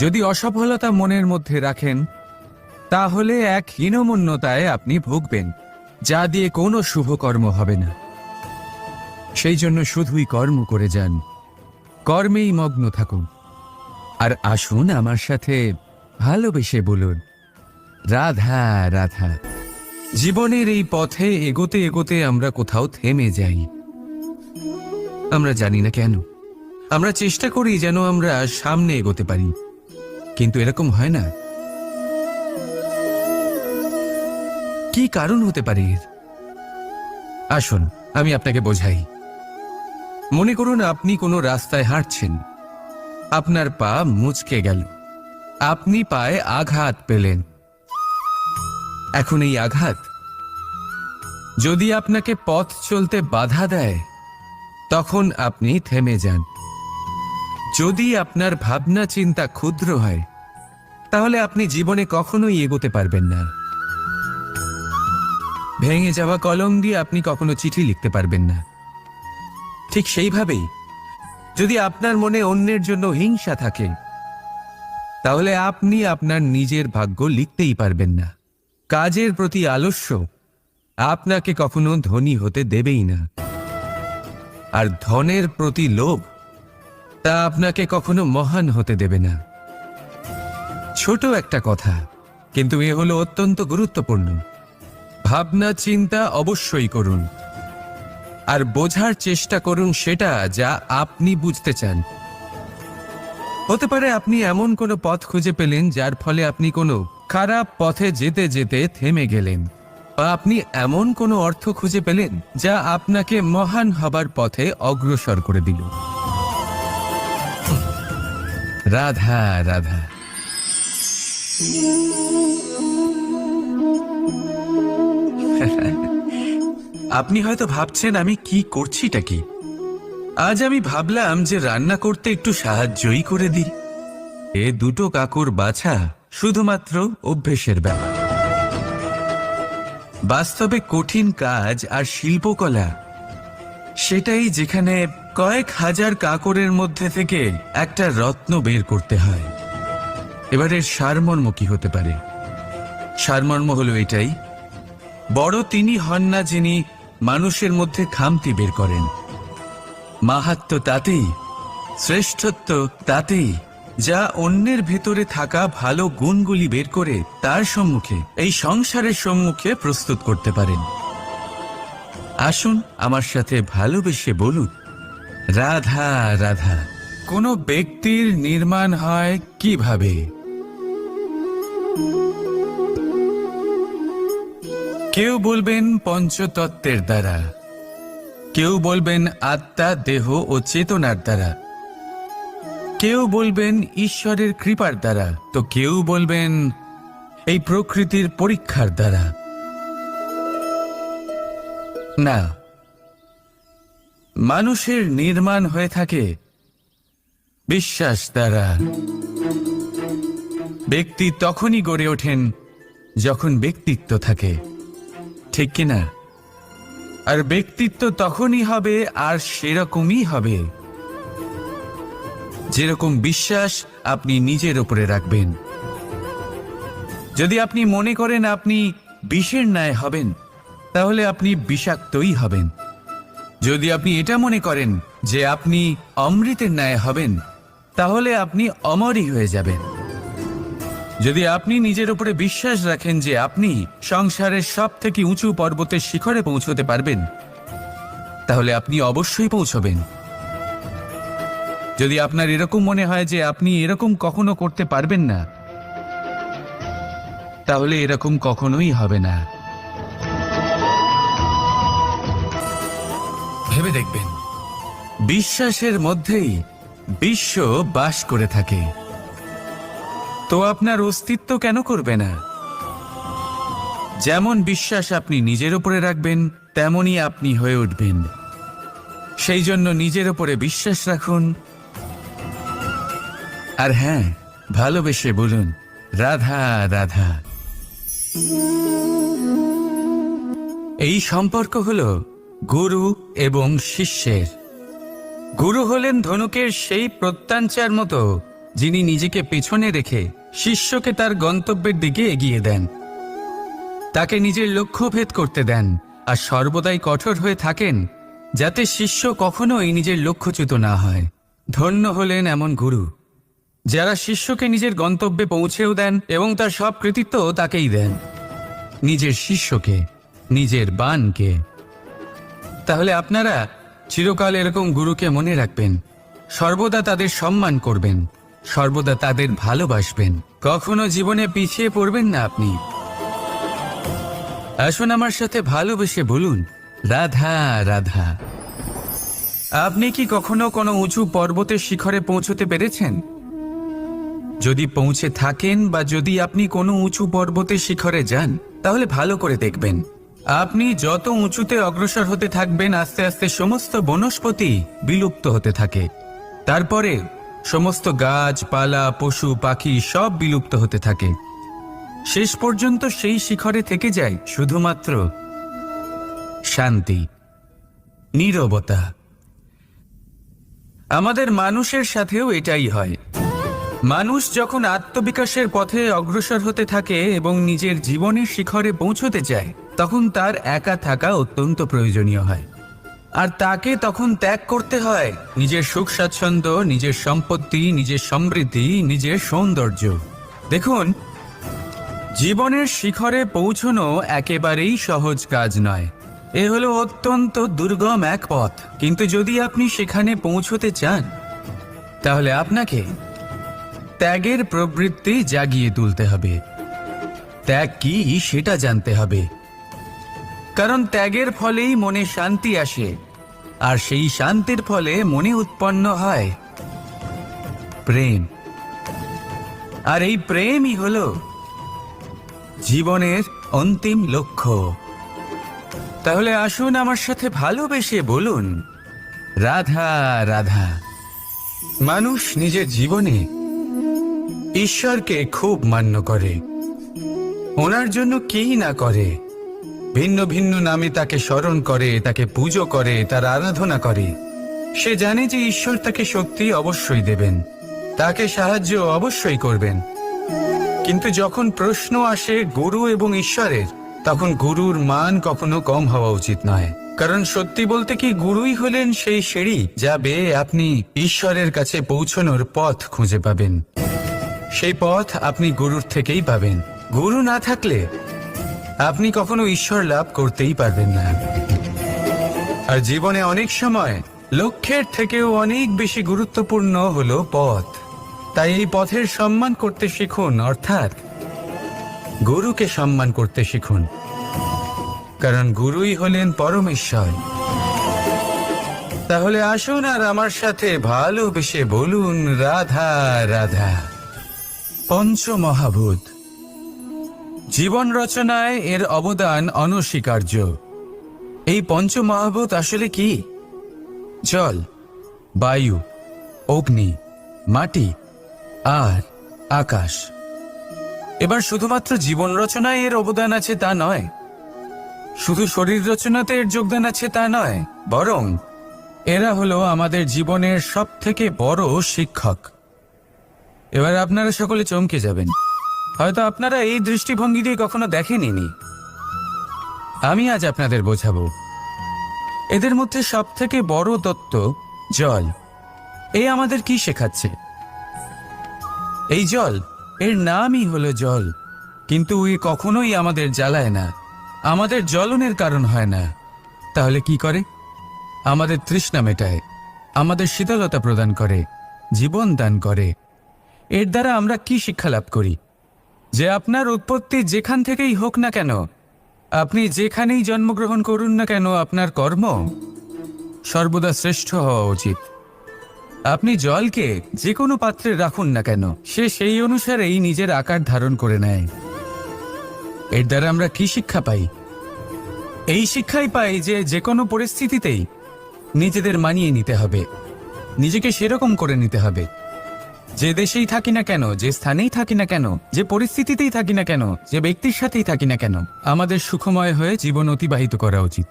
যদি অসফলতা মনের মধ্যে রাখেন, তাহলে এক হীনমন্যতায় আপনি ভুগবেন, যা দিয়ে কোনো শুভকর্ম হবে না। সেই জন্য শুধুই কর্ম করে যান, কর্মেই মগ্ন থাকুন। আর আসুন আমার সাথে ভালোবেসে বলুন, রাধা রাধা। জীবনের এই পথে এগোতে এগোতে আমরা কোথাও থেমে যাই। আমরা জানি না কেন, আমরা চেষ্টা করি যেন আমরা সামনে এগোতে পারি। কিন্তু এরকম হয় না। কি কারণ হতে পারে? আসুন, আমি আপনাকে বোঝাই। মনে করুন আপনি কোনো রাস্তায় হাঁটছেন। আপনার পা মুচকে গেল। আপনি পায়ে আঘাত পেলেন। এখন এই আঘাত, যদি আপনাকে পথ চলতে বাধা দেয়, তখন আপনি থেমে যান। যদি আপনার ভাবনা চিন্তা ক্ষুদ্র হয়, তাহলে আপনি জীবনে কখনোই এগোতে পারবেন না। ভেঙে যাওয়া কলম দিয়ে আপনি কখনো চিঠি লিখতে পারবেন না। ঠিক সেইভাবেই, যদি আপনার মনে অন্যের জন্য হিংসা থাকে, তাহলে আপনি আপনার নিজের ভাগ্য লিখতেই পারবেন না। কাজের প্রতি আলস্য আপনাকে কখনো ধনী হতে দেবেই না। আর ধনের প্রতি লোভ তা আপনাকে কখনো মহান হতে দেবে না। ছোট একটা কথা, কিন্তু এ হলো অত্যন্ত গুরুত্বপূর্ণ। ভাবনা, চিন্তা অবশ্যই করুন। আর বোঝার চেষ্টা করুন সেটা যা আপনি বুঝতে চান। হতে পারে আপনি এমন কোনো পথ খুঁজে পেলেন যার ফলে আপনি কোনো খারাপ পথে যেতে যেতে থেমে গেলেন। বা আপনি এমন কোনো অর্থ খুঁজে পেলেন যা আপনাকে মহান হবার পথে অগ্রসর করে দিল। রাধা রাধা। আপনি হয়তো ভাবছেন আমি কি করছিটা কি? আজ আমি ভাবলাম যে রান্না করতে একটু সাহায্যই করে দিই। এ দুটো কাকুর বাছা শুধুমাত্র অভ্যেসের ব্যাপার বাস্তবে কঠিন কাজ আর শিল্পকলা, সেটাই যেখানে কয়েক হাজার কাকরের মধ্যে থেকে একটা রত্ন বের করতে হয়। এবারের সারমর্ম কি হতে পারে। সারমর্ম হলো এটাই, বড় তিনি হন না যিনি মানুষের মধ্যে খামতি বের করেন। মাহাত্ম তাতেই, শ্রেষ্ঠত্ব তাতেই, যা অন্যের ভেতরে থাকা ভালো গুণগুলি বের করে তার সম্মুখে, এই সংসারের সম্মুখে প্রস্তুত করতে পারেন। আসুন আমার সাথে ভালোবেসে বলুন রাধা রাধা। কোনো ব্যক্তির নির্মাণ হয় কীভাবে? কেউ বলবেন পঞ্চতত্ত্বের দ্বারা। কেউ বলবেন আত্মা, দেহ ও চেতনার দ্বারা। কেউ বলবেন ঈশ্বরের কৃপার দ্বারা। তো কেউ বলবেন এই প্রকৃতির পরীক্ষার দ্বারা। না মানুষের নির্মাণ হয়ে থাকে বিশ্বাস দ্বারা। ব্যক্তি তখনই গড়ে ওঠেন যখন ব্যক্তিত্ব থাকে। ঠিক কিনা? আর ব্যক্তিত্ব তখনই হবে আর সেরকমই হবে। যেরকম বিশ্বাস আপনি নিজের উপরে রাখবেন। যদি আপনি মনে করেন আপনি বিষের ন্যায় হবেন, তাহলে আপনি বিষাক্তই হবেন। যদি আপনি এটা মনে করেন যে আপনি অমৃতের ন্যায় হবেন, তাহলে আপনি অমরই হয়ে যাবেন। যদি আপনি নিজের উপরে বিশ্বাস রাখেন যে আপনি সংসারের সব থেকে উঁচু পর্বতের শিখরে পৌঁছতে পারবেন, তাহলে আপনি অবশ্যই পৌঁছবেন। যদি আপনার এরকম মনে হয় যে আপনি এরকম কখনো করতে পারবেন না, তাহলে এরকম কখনোই হবে না। ভেবে দেখবেন। বিশ্বাসের মধ্যেই বিশ্ব বাস করে থাকে। তো আপনার অস্তিত্ব কেন করবে না? যেমন বিশ্বাস আপনি নিজের উপরে রাখবেন, তেমনই আপনি হয়ে উঠবেন। সেই জন্য নিজের উপরে বিশ্বাস রাখুন। আর হ্যাঁ ভালোবেসে বলুন, রাধা রাধা। এই সম্পর্ক হল গুরু এবং শিষ্যের। গুরু হলেন ধনুকের সেই প্রত্যাঞ্চার মতো, যিনি নিজেকে পেছনে রেখে শিষ্যকে তার গন্তব্যের দিকে এগিয়ে দেন। তাকে নিজের লক্ষ্য ভেদ করতে দেন আর সর্বদাই কঠোর হয়ে থাকেন, যাতে শিষ্য কখনোই নিজের লক্ষ্যচ্যুত না হয়। ধন্য হলেন এমন গুরু, যারা শিষ্যকে নিজের গন্তব্যে পৌঁছেও দেন এবং তার সব কৃতিত্ব তাকেই দেন। নিজের শিষ্যকে, নিজের বানকে তাহলে আপনারা চিরকাল এরকম গুরুকে মনে রাখবেন। সর্বদা তাদের সম্মান করবেন। সর্বদা তাদের ভালোবাসবেন। কখনো জীবনে পিছিয়ে পড়বেন না আপনি। আসুন আমার সাথে ভালোবেসে বলুন, রাধা রাধা। আপনি কি কখনো কোনো উঁচু পর্বতের শিখরে পৌঁছতে পেরেছেন? যদি পৌঁছে থাকেন বা যদি আপনি কোনো উঁচু পর্বতের শিখরে যান, তাহলে ভালো করে দেখবেন। আপনি যত উঁচুতে অগ্রসর হতে থাকবেন, আস্তে আস্তে সমস্ত বনস্পতি বিলুপ্ত হতে থাকে। তারপরে সমস্ত গাছপালা পশু, পাখি সব বিলুপ্ত হতে থাকে। শেষ পর্যন্ত সেই শিখরে থেকে যায় শুধুমাত্র শান্তি, নীরবতা। আমাদের মানুষের সাথেও এটাই হয়। মানুষ যখন আত্মবিকাশের পথে অগ্রসর হতে থাকে এবং নিজের জীবনের শিখরে পৌঁছতে চায়, তখন তার একা থাকা অত্যন্ত প্রয়োজনীয় হয়। আর তাকে তখন ত্যাগ করতে হয় নিজের সুখ স্বাচ্ছন্দ্য, নিজের সম্পত্তি, নিজের সমৃদ্ধি, নিজের সৌন্দর্য। দেখুন, জীবনের শিখরে পৌঁছনো একেবারেই সহজ কাজ নয়। এ হলো অত্যন্ত দুর্গম এক পথ। কিন্তু যদি আপনি সেখানে পৌঁছতে চান, তাহলে আপনাকে ত্যাগের প্রবৃত্তি জাগিয়ে তুলতে হবে। ত্যাগ কি, সেটা জানতে হবে। কারণ ত্যাগের ফলেই মনে শান্তি আসে, আর সেই শান্তির ফলে মনে উৎপন্ন হয় প্রেম। আর এই প্রেমই হলো জীবনের অন্তিম লক্ষ্য। তাহলে আসুন আমার সাথে ভালোবেসে বলুন, রাধা রাধা, মানুষ নিজের জীবনে ঈশ্বরকে খুব মান্য করে। ওনার জন্য কি না করে? ভিন্ন ভিন্ন নামে তাকে স্মরণ করে, তাকে পুজো করে, তার আরাধনা করে। সে জানে যে ঈশ্বর তাকে শক্তি অবশ্যই দেবেন। তাকে সাহায্য অবশ্যই করবেন। কিন্তু যখন প্রশ্ন আসে গুরু এবং ঈশ্বরের, তখন গুরুর মান কখনো কম হওয়া উচিত নয়। কারণ সত্যি বলতে কি গুরুই হলেন সেই সিঁড়ি যা বেয়ে আপনি ঈশ্বরের কাছে পৌঁছনোর পথ খুঁজে পাবেন। সেই পথ আপনি গুরুর থেকেই পাবেন। গুরু না থাকলে আপনি কখনো ঈশ্বর লাভ করতেই পারবেন না। আর জীবনে অনেক সময় লক্ষ্যের থেকেও অনেক বেশি গুরুত্বপূর্ণ হলো পথ। তাই এই পথের সম্মান করতে শিখুন, অর্থাৎ গুরুকে সম্মান করতে শিখুন। কারণ গুরুই হলেন পরমেশ্বর। তাহলে আসুন আর আমার সাথে ভালোবেসে বলুন, রাধা রাধা। পঞ্চমহাভূত। জীবন রচনায় এর অবদান অনস্বীকার্য। এই পঞ্চমহাভূত আসলে কি? জল, বায়ু, অগ্নি, মাটি, আর আকাশ। এবার শুধুমাত্র জীবন রচনায় এর অবদান আছে তা নয়, শুধু শরীর রচনাতে এর যোগদান আছে তা নয়, বরং এরা হলো আমাদের জীবনের সব থেকে বড় শিক্ষক। এবার আপনারা সকলে চমকে যাবেন। হয়তো আপনারা এই দৃষ্টিভঙ্গি দিয়ে কখনো দেখেনি আমি আজ আপনাদের বোঝাবো। এদের মধ্যে সব থেকে বড় তত্ত্ব জল। এই আমাদের কি শেখাচ্ছে? এই জল, এর নামই হলো জল। কিন্তু এ কখনোই আমাদের জ্বালায় না। আমাদের জ্বলনের কারণ হয় না। তাহলে কি করে? আমাদের তৃষ্ণা মেটায়। আমাদের শীতলতা প্রদান করে। জীবন দান করে। এর দ্বারা আমরা কি শিক্ষা লাভ করি? যে আপনার উৎপত্তি যেখান থেকেই হোক না কেন, আপনি যেখানেই জন্মগ্রহণ করুন না কেন, আপনার কর্ম সর্বদা শ্রেষ্ঠ হওয়া উচিত। আপনি জলকে যে কোনো পাত্রে রাখুন না কেন, সে সেই অনুসারেই নিজের আকার ধারণ করে নেয়। এর দ্বারা আমরা কি শিক্ষা পাই? এই শিক্ষাই পাই যে যে কোনো পরিস্থিতিতেই নিজেদের মানিয়ে নিতে হবে, নিজেকে সেরকম করে নিতে হবে। যে দেশেই থাকি না কেন, যে স্থানেই থাকি না কেন, যে পরিস্থিতিতেই থাকি না কেন, যে ব্যক্তির সাথেই থাকি না কেন, আমাদের সুখময় হয়ে জীবন অতিবাহিত করা উচিত।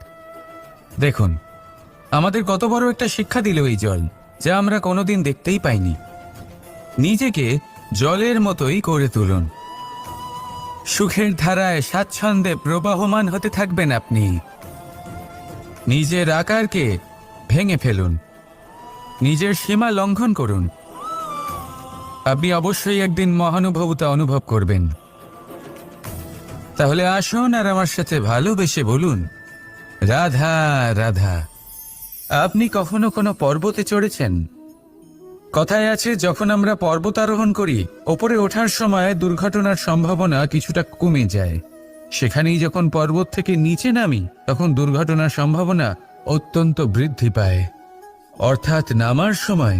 দেখুন, আমাদের কত বড় একটা শিক্ষা দিল এই জল, যা আমরা কোনোদিন দেখতেই পাইনি। নিজেকে জলের মতোই করে তুলুন। সুখের ধারায় স্বাচ্ছন্দ্যে প্রবাহমান হতে থাকবেন আপনি। নিজের আকারকে ভেঙে ফেলুন। নিজের সীমা লঙ্ঘন করুন। আপনি অবশ্যই একদিন মহানুভবতা অনুভব করবেন। তাহলে আসুন আর আমার সাথে ভালোবেসে বলুন, রাধা রাধা, আপনি কখনো কোনো পর্বতে চড়েছেন? কথায় আছে, যখন আমরা পর্বত আরোহণ করি, ওপরে ওঠার সময় দুর্ঘটনার সম্ভাবনা কিছুটা কমে যায়। সেখানেই যখন পর্বত থেকে নিচে নামি, তখন দুর্ঘটনার সম্ভাবনা অত্যন্ত বৃদ্ধি পায়। অর্থাৎ নামার সময়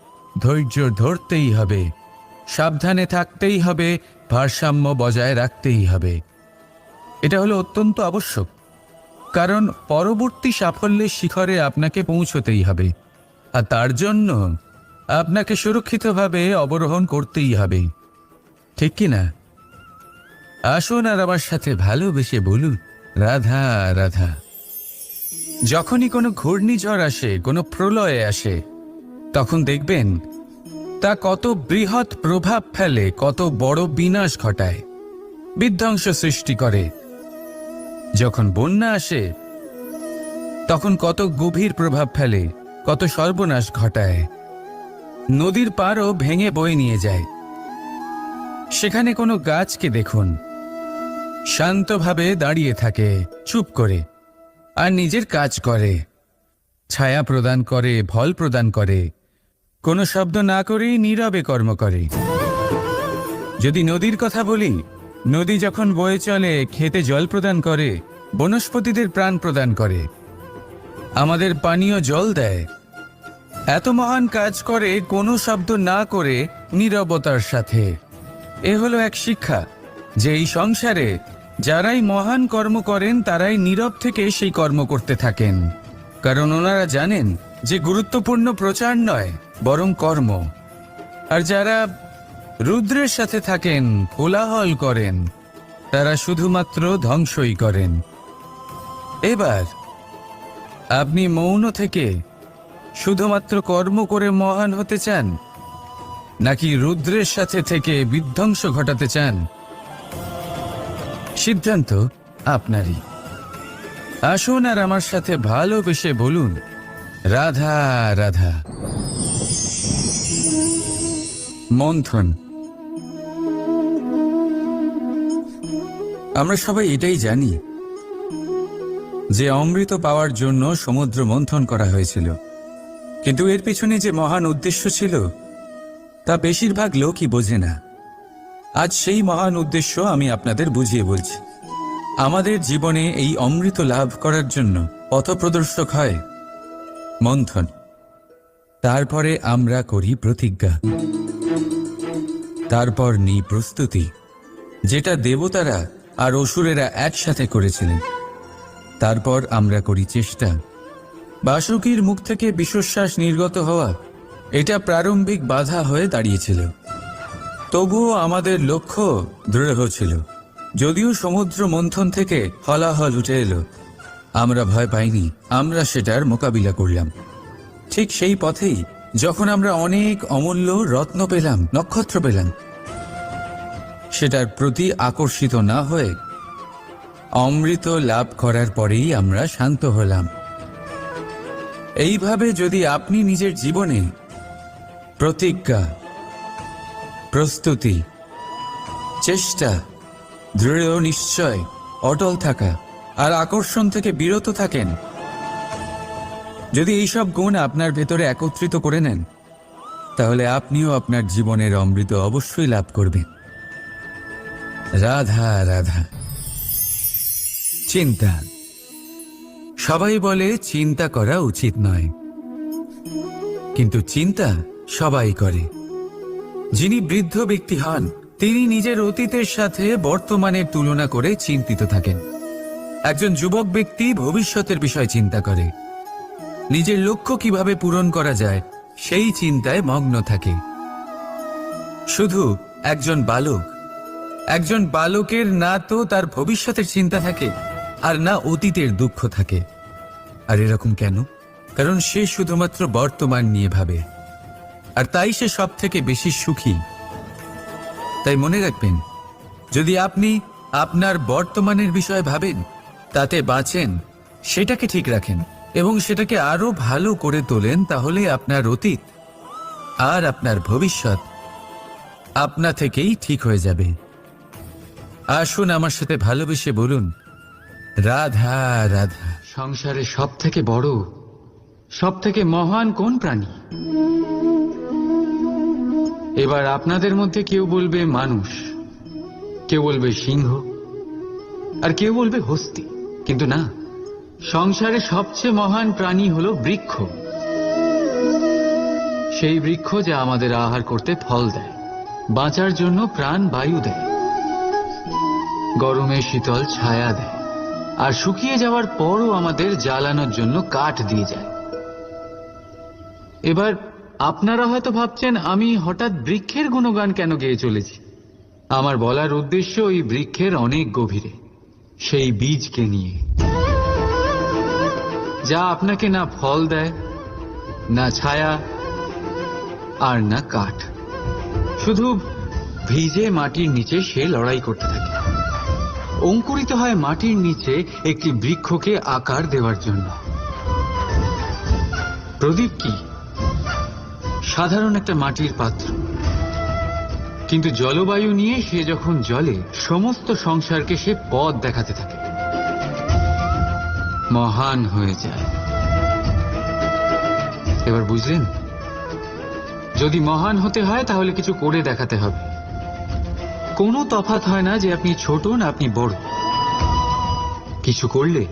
ধৈর্য ধরতেই হবে। সাবধানে থাকতেই হবে, ভারসাম্য বজায় রাখতেই হবে। এটা হলো অত্যন্ত আবশ্যক, কারণ পরবর্তী সাফল্যের শিখরে আপনাকে পৌঁছতেই হবে, আর তার জন্য আপনাকে সুরক্ষিতভাবে অবরোহণ করতেই হবে। ঠিক কি না? আসুন আর আমার সাথে ভালোবেসে বলুন, রাধা রাধা। যখনই কোনো ঘূর্ণিঝড় আসে, কোনো প্রলয়ে আসে তখন দেখবেন, তা কত বৃহৎ প্রভাব ফেলে, কত বড় বিনাশ ঘটায়, বিধ্বংস সৃষ্টি করে। যখন বন্যা আসে, তখন কত গভীর প্রভাব ফেলে, কত সর্বনাশ ঘটায়। নদীর পারও ভেঙে বয়ে নিয়ে যায়। সেখানে কোনো গাছকে দেখুন, শান্তভাবে দাঁড়িয়ে থাকে, চুপ করে, আর নিজের কাজ করে। ছায়া প্রদান করে, ফল প্রদান করে। কোনো শব্দ না করেই নীরবে কর্ম করে। যদি নদীর কথা বলি, নদী যখন বয়ে চলে, খেতে জল প্রদান করে, বনস্পতিদের প্রাণ প্রদান করে। আমাদের পানীয় জল দেয়। এত মহান কাজ করে কোনো শব্দ না করে নীরবতার সাথে। এ হলো এক শিক্ষা, যে এই সংসারে যারাই মহান কর্ম করেন, তারাই নীরব থেকে সেই কর্ম করতে থাকেন। কারণ ওনারা জানেন যে গুরুত্বপূর্ণ প্রচার নয়। বরং কর্ম। আর যারা রুদ্রের সাথে থাকেন, কোলাহল করেন, তারা শুধুমাত্র ধ্বংসই করেন। এবার, আপনি মৌন থেকে শুধুমাত্র কর্ম করে মহান হতে চান, নাকি রুদ্রের সাথে থেকে বিধ্বংস ঘটাতে চান? সিদ্ধান্ত আপনারই। আসুন আর আমার সাথে ভালোবেসে বলুন, রাধা রাধা। মন্থন। আমরা সবাই এটাই জানি যে অমৃত পাওয়ার জন্য সমুদ্র মন্থন করা হয়েছিল। কিন্তু এর পিছনে যে মহান উদ্দেশ্য ছিল, তা বেশিরভাগ লোকই বোঝে না। আজ সেই মহান উদ্দেশ্য আমি আপনাদের বুঝিয়ে বলছি। আমাদের জীবনে এই অমৃত লাভ করার জন্য পথপ্রদর্শক হয় মন্থন। তারপরে আমরা করি প্রতিজ্ঞা। তারপর নিই প্রস্তুতি, যেটা দেবতারা আর অসুরেরা একসাথে করেছিলেন। তারপর আমরা করি চেষ্টা। বাসুকীর মুখ থেকে বিশ্বশ্বাস নির্গত হওয়া এটা প্রারম্ভিক বাধা হয়ে দাঁড়িয়েছিল। তবুও আমাদের লক্ষ্য দৃঢ় ছিল। যদিও সমুদ্র মন্থন থেকে হলাহল উঠে এলো। আমরা ভয় পাইনি, আমরা সেটার মোকাবিলা করলাম। ঠিক সেই পথেই যখন আমরা অনেক অমূল্য রত্ন পেলাম, নক্ষত্র পেলাম, সেটার প্রতি আকর্ষিত না হয়ে অমৃত লাভ করার পরেই আমরা শান্ত হলাম। এইভাবে যদি আপনি নিজের জীবনে প্রতিজ্ঞা, প্রস্তুতি, চেষ্টা, দৃঢ় নিশ্চয়, অটল থাকা আর আকর্ষণ থেকে বিরত থাকেন যদি এইসব গুণ আপনার ভেতরে একত্রিত করে নেন, তাহলে আপনিও আপনার জীবনের অমৃত অবশ্যই লাভ করবেন। রাধা রাধা। চিন্তা। সবাই বলে চিন্তা করা উচিত নয়। কিন্তু চিন্তা সবাই করে। যিনি বৃদ্ধ ব্যক্তি হন, তিনি নিজের অতীতের সাথে বর্তমানের তুলনা করে চিন্তিত থাকেন। একজন যুবক ব্যক্তি ভবিষ্যতের বিষয় চিন্তা করে। নিজের লক্ষ্য কীভাবে পূরণ করা যায়, সেই চিন্তায় মগ্ন থাকে। শুধু একজন বালক, একজন বালকের না তো তার ভবিষ্যতের চিন্তা থাকে, আর না অতীতের দুঃখ থাকে। আর এরকম কেন? কারণ সে শুধুমাত্র বর্তমান নিয়ে ভাবে, আর তাই সে সব থেকে বেশি সুখী। তাই মনে রাখবেন, যদি আপনি আপনার বর্তমানের বিষয়ে ভাবেন, তাতে বাঁচেন, সেটাকে ঠিক রাখেন। এবং সেটাকে আরও ভালো করে তোলেন তাহলে আপনার অতীত আর আপনার ভবিষ্যৎ আপনা থেকেই ঠিক হয়ে যাবে। আসুন আমার সাথে ভালোবেসে বলুন, রাধা রাধা। সংসারে সব থেকে বড় সব থেকে মহান কোন প্রাণী? এবার আপনাদের মধ্যে কেউ বলবে মানুষ, কেউ বলবে সিংহ, আর কেউ বলবে হস্তি, কিন্তু না। সংসারে সবচেয়ে মহান প্রাণী হল বৃক্ষ। সেই বৃক্ষ যা আমাদের আহার করতে ফল দেয়, বাঁচার জন্য প্রাণ বায়ু দেয়, গরমে শীতল ছায়া দেয়, আর শুকিয়ে যাওয়ার পরও আমাদের জ্বালানোর জন্য কাঠ দিয়ে যায়। এবার আপনারা হয়তো ভাবছেন, আমি হঠাৎ বৃক্ষের গুণগান কেন গেয়ে চলেছি? আমার বলার উদ্দেশ্য ওই বৃক্ষের অনেক গভীরে, সেই বীজকে নিয়ে। যা আপনাকে না ফল দেয়, না ছায়া, আর না কাঠ। শুধু ভিজে মাটির নিচে সে লড়াই করতে থাকে। অঙ্কুরিত হয় মাটির নিচে একটি বৃক্ষকে আকার দেওয়ার জন্য। প্রদীপ কি? সাধারণ একটা মাটির পাত্র। কিন্তু জলবায়ু নিয়ে সে যখন জলে সমস্ত সংসারকে সে পথ দেখাতে থাকে। মহান হয়ে যায়। এবার বুঝলেন? যদি মহান হতে হয়, তাহলে কিছু করে দেখাতে হবে। কোনো তফাৎ হয় না যে আপনি ছোট না আপনি বড়। কিছু করলে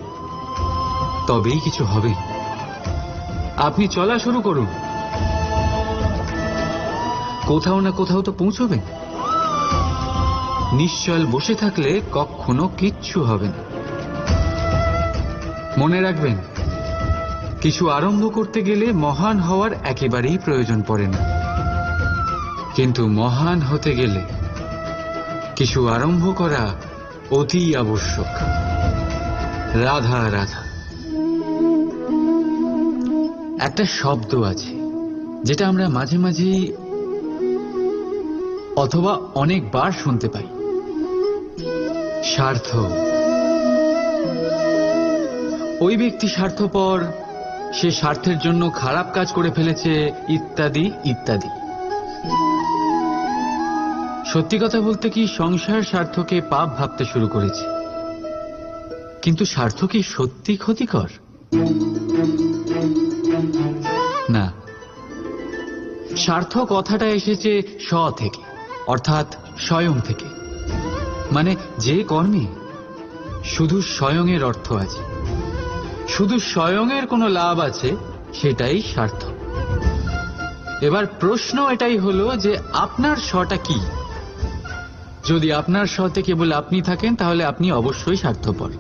তবেই কিছু হবে। আপনি চলা শুরু করুন। কোথাও না কোথাও তো পৌঁছবেন। নিশ্চল বসে থাকলে কখনো কিচ্ছু হবে না। মনে রাখবেন, কিছু আরম্ভ করতে গেলে মহান হওয়ার একেবারেই প্রয়োজন পড়ে না। কিন্তু মহান হতে গেলে কিছু আরম্ভ করা অতি আবশ্যক। রাধা রাধা। একটা শব্দ আছে, যেটা আমরা মাঝে মাঝে অথবা অনেকবার শুনতে পাই। স্বার্থ ওই ব্যক্তি স্বার্থপর, সে স্বার্থের জন্য খারাপ কাজ করে ফেলেছে, ইত্যাদি ইত্যাদি। সত্যি কথা বলতে কি, সংসার স্বার্থকে পাপ ভাবতে শুরু করেছে। কিন্তু স্বার্থ কি সত্যি ক্ষতিকর? না। স্বার্থ কথাটা এসেছে স থেকে, অর্থাৎ স্বয়ং থেকে। মানে যে কর্মে, শুধু স্বয়ংয়ের অর্থ আছে। শুধু স্বয়ংয়ের কোনো লাভ আছে, সেটাই স্বার্থ এবার প্রশ্ন এটাই হলো যে আপনার স্বটা কি? যদি আপনার সতে কেবল আপনি থাকেন, তাহলে আপনি অবশ্যই স্বার্থপর।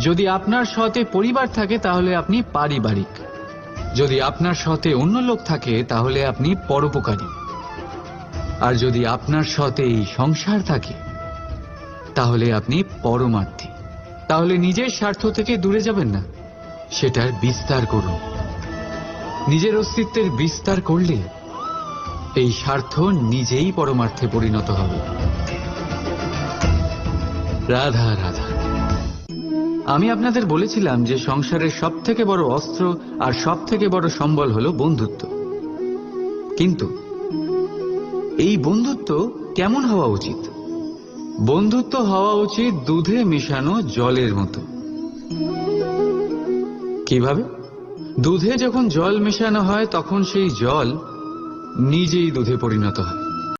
যদি আপনার সতে পরিবার থাকে, তাহলে আপনি পারিবারিক। যদি আপনার সাথে অন্য লোক থাকে, তাহলে আপনি পরোপকারী। আর যদি আপনার সাথে এই সংসার থাকে, তাহলে আপনি পরমার্থী। তাহলে নিজের স্বার্থ থেকে দূরে যাবেন না। সেটার বিস্তার করুন। নিজের অস্তিত্বের বিস্তার করলে এই স্বার্থ নিজেই পরমার্থে পরিণত হবে। রাধা রাধা। আমি আপনাদের বলেছিলাম যে সংসারের সব থেকে বড় অস্ত্র আর সব থেকে বড় সম্বল হলো বন্ধুত্ব। কিন্তু এই বন্ধুত্ব কেমন হওয়া উচিত? বন্ধুত্ব হওয়া উচিত দুধে মিশানো জলের মতো। কীভাবে? দুধে যখন জল মেশানো হয়, তখন সেই জল নিজেই দুধে পরিণত হয়।